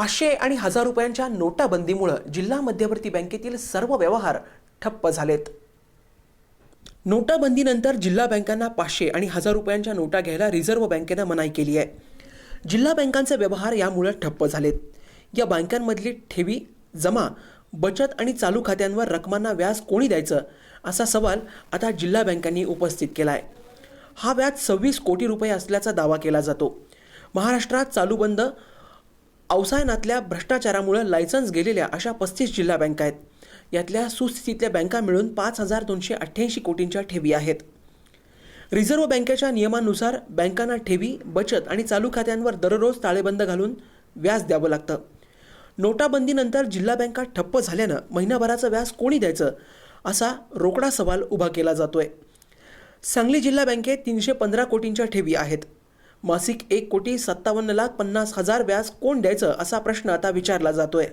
पाचशे आणि हजार रुपयांच्या नोटाबंदीमुळं जिल्हा मध्यवर्ती बँकेतील सर्व व्यवहार ठप्प झालेत. नोटाबंदीनंतर जिल्हा बँकांना पाचशे आणि हजार रुपयांच्या नोटा घ्यायला रिझर्व्ह बँकेनं मनाई केली आहे. जिल्हा बँकांचे व्यवहार यामुळे ठप्प झालेत. या बँकांमधली ठेवी जमा बचत आणि चालू खात्यांवर रकमांना व्याज कोणी द्यायचं? असा सवाल आता जिल्हा बँकांनी उपस्थित केला आहे हा व्याज सव्वीस कोटी रुपये असल्याचा दावा केला जातो. महाराष्ट्रात चालू बंद अवसायनातल्या भ्रष्टाचारामुळे लायसन्स गेलेल्या अशा पस्तीस जिल्हा बँका आहेत. यातल्या सुस्थितीतल्या बँका मिळून पाच हजार दोनशे अठ्ठ्याऐंशी कोटींच्या ठेवी आहेत. रिझर्व्ह बँकेच्या नियमानुसार बँकांना ठेवी बचत आणि चालू खात्यांवर दररोज ताळेबंद घालून व्याज द्यावं लागतं. नोटाबंदीनंतर जिल्हा बँका ठप्प झाल्यानं महिनाभराचं व्याज कोणी द्यायचं असा रोकडा सवाल उभा केला जातोय. सांगली जिल्हा बँकेत तीनशे पंधरा कोटींच्या ठेवी आहेत. मासिक एक कोटी सत्तावन्न लाख पन्नास हजार व्याज कोण द्यायचं असा प्रश्न आता विचारला जातोय.